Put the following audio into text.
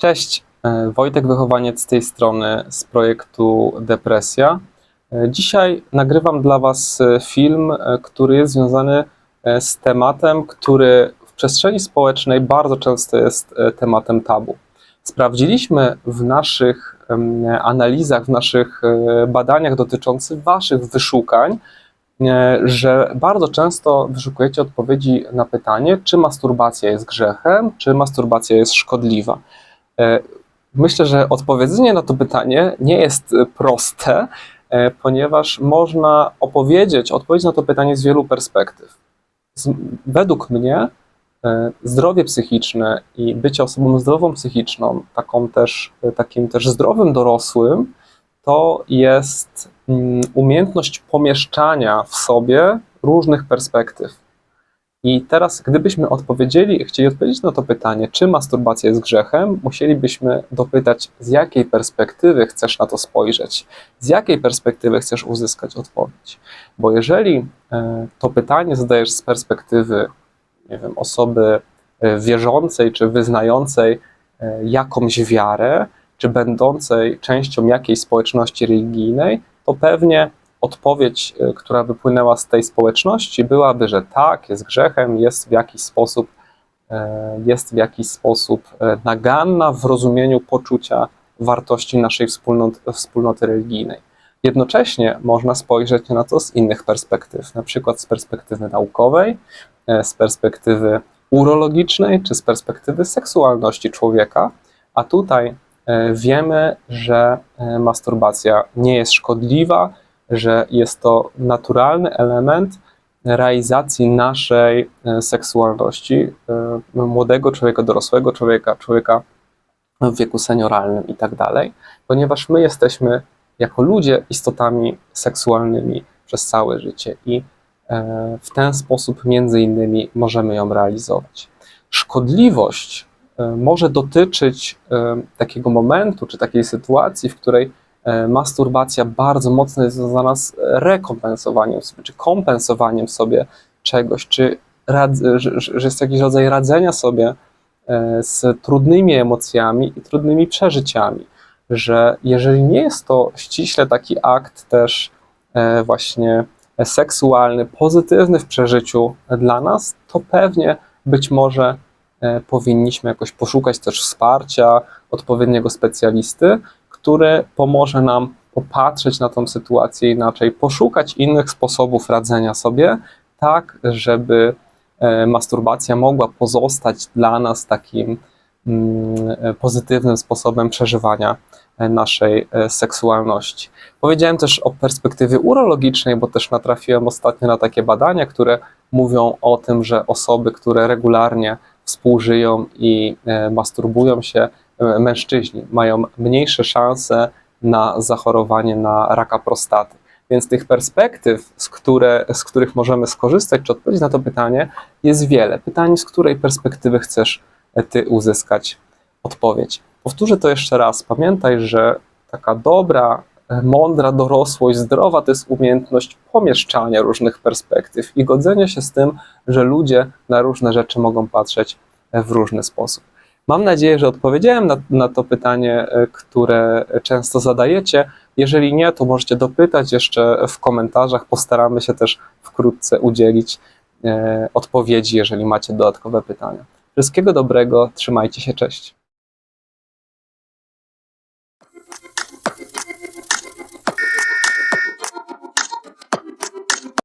Cześć, e, Wojtek Wychowaniec z tej strony z projektu Depresja. E, Dzisiaj nagrywam dla Was e, film, który jest związany z tematem, który w przestrzeni społecznej bardzo często jest tematem tabu. Sprawdziliśmy w naszych analizach, w naszych badaniach dotyczących Waszych wyszukań, że bardzo często wyszukujecie odpowiedzi na pytanie, czy masturbacja jest grzechem, czy masturbacja jest szkodliwa. E, Myślę, że odpowiedzenie na to pytanie nie jest e, proste, e, ponieważ można opowiedzieć odpowiedź na to pytanie z wielu perspektyw. Według mnie zdrowie psychiczne i bycie osobą zdrową psychiczną, taką też, takim też zdrowym dorosłym, to jest mm, umiejętność pomieszczania w sobie różnych perspektyw. I teraz, gdybyśmy odpowiedzieli, chcieli odpowiedzieć na to pytanie, czy masturbacja jest grzechem, musielibyśmy dopytać, z jakiej perspektywy chcesz na to spojrzeć, z jakiej perspektywy chcesz uzyskać odpowiedź. Bo jeżeli e, to pytanie zadajesz z perspektywy, nie wiem, osoby e, wierzącej czy wyznającej e, jakąś wiarę, czy będącej częścią jakiejś społeczności religijnej, to pewnie odpowiedź, y, która wypłynęła z tej społeczności, byłaby, że tak, jest grzechem, jest w jakiś sposób, e, jest w jakiś sposób e, naganna w rozumieniu poczucia wartości naszej wspólnoty, wspólnoty religijnej. Jednocześnie można spojrzeć na to z innych perspektyw, na przykład z perspektywy naukowej, e, z perspektywy urologicznej czy z perspektywy seksualności człowieka, a tutaj e, wiemy, że e, masturbacja nie jest szkodliwa, że jest to naturalny element realizacji naszej e, seksualności e, młodego człowieka, dorosłego człowieka, człowieka w wieku senioralnym i tak dalej, ponieważ my jesteśmy jako ludzie istotami seksualnymi przez całe życie i e, w ten sposób między innymi możemy ją realizować. Szkodliwość może dotyczyć takiego momentu czy takiej sytuacji, w której masturbacja bardzo mocno jest związana z rekompensowaniem sobie, czy kompensowaniem sobie czegoś, czy rad, że, że jest jakiś rodzaj radzenia sobie e, z trudnymi emocjami i trudnymi przeżyciami, że jeżeli nie jest to ściśle taki akt też e, właśnie seksualny, pozytywny w przeżyciu dla nas, to pewnie być może e, powinniśmy jakoś poszukać też wsparcia odpowiedniego specjalisty, który pomoże nam popatrzeć na tą sytuację inaczej, poszukać innych sposobów radzenia sobie, tak żeby e, masturbacja mogła pozostać dla nas takim mm, pozytywnym sposobem przeżywania e, naszej e, seksualności. Powiedziałem też o perspektywie urologicznej, bo też natrafiłem ostatnio na takie badania, które mówią o tym, że osoby, które regularnie współżyją i masturbują się, mężczyźni, mają mniejsze szanse na zachorowanie na raka prostaty. Więc tych perspektyw, z, które, z których możemy skorzystać, czy odpowiedzieć na to pytanie, jest wiele. Pytanie, z której perspektywy chcesz e, ty uzyskać odpowiedź. Powtórzę to jeszcze raz. Pamiętaj, że taka dobra, e, mądra dorosłość, zdrowa to jest umiejętność pomieszczania różnych perspektyw i godzenia się z tym, że ludzie na różne rzeczy mogą patrzeć e, w różny sposób. Mam nadzieję, że odpowiedziałem na, na to pytanie, e, które często zadajecie. Jeżeli nie, to możecie dopytać jeszcze w komentarzach. Postaramy się też wkrótce udzielić e, odpowiedzi, jeżeli macie dodatkowe pytania. Wszystkiego dobrego, trzymajcie się, cześć.